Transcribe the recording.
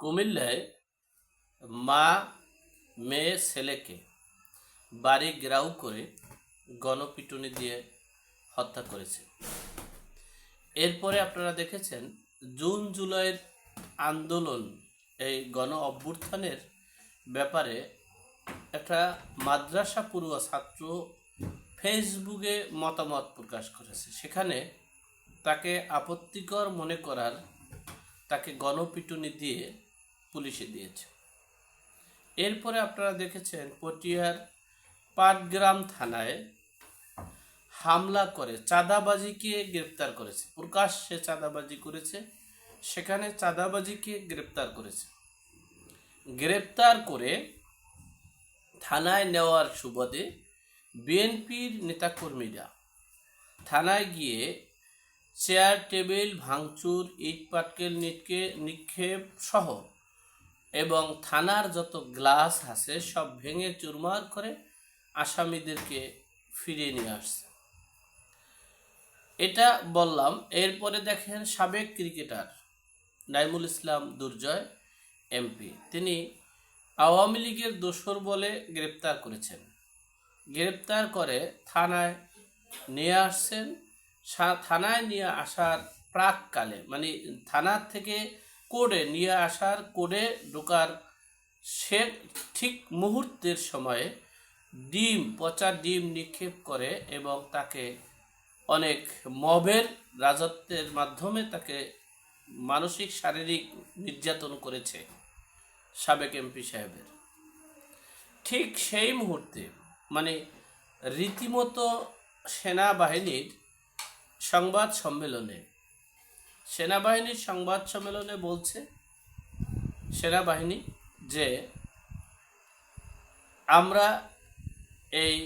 কুমিল্লায় মা মেয়ে ছেলেকে বাড়ি গ্রাউ করে গণপিটুনি দিয়ে হত্যা করেছে। এরপরে আপনারা দেখেছেন, জুন জুলাইয়ের আন্দোলন, এই গণ অভ্যুত্থানের ব্যাপারে একটা মাদ্রাসা পড়ুয়া ছাত্র ফেসবুকে মতামত প্রকাশ করেছে। সেখানে তাকে আপত্তিকর মনে করার, তাকে গণপিটুনি দিয়ে পুলিশে দিয়েছে। এরপরে আপনারা দেখেছেন পটিয়ার পাটগ্রাম থানায় হামলা করে চাঁদাবাজিকে গ্রেপ্তার করেছে। প্রকাশ্যে চাঁদাবাজি করেছে, সেখানে চাঁদাবাজিকে গ্রেপ্তার করেছে। গ্রেপ্তার করে থানায় নেওয়ার সুবাদে বিএনপির নেতাকর্মীরা থানায় গিয়ে চেয়ার, টেবিল, ভাঙচুর ইট পাটকেল নিক্ষেপ সহ এবং থানার যত গ্লাস আছে সব ভেঙে চুরমার করে আসামিদেরকে ফিরিয়ে নিয়ে আসছে। এটা বললাম, এরপরে দেখেন সাবেক ক্রিকেটার নাইমুল ইসলাম দুর্জয়, এমপি। তিনি আওয়ামী লীগের দোসর বলে গ্রেপ্তার করেছেন। গ্রেপ্তার করে থানায় নিয়ে আসছেন। থানায় নিয়ে আসার প্রাককালে মানে থানার থেকে কোর্টে নিয়ে আসার কোডে ঢোকার সে ঠিক মুহূর্তের সময়ে ডিম, পচা ডিম নিক্ষেপ করে এবং তাকে অনেক মবের রাজত্বের মাধ্যমে তাকে মানসিক, শারীরিক নির্যাতন করেছে সাবেক এমপি সাহেবের। ঠিক সেই মুহূর্তে মানে রীতিমতো সেনাবাহিনীর সংবাদ সম্মেলনে সেনাবাহিনীর সংবাদ সম্মেলনে বলছে সেনাবাহিনী যে আমরা এই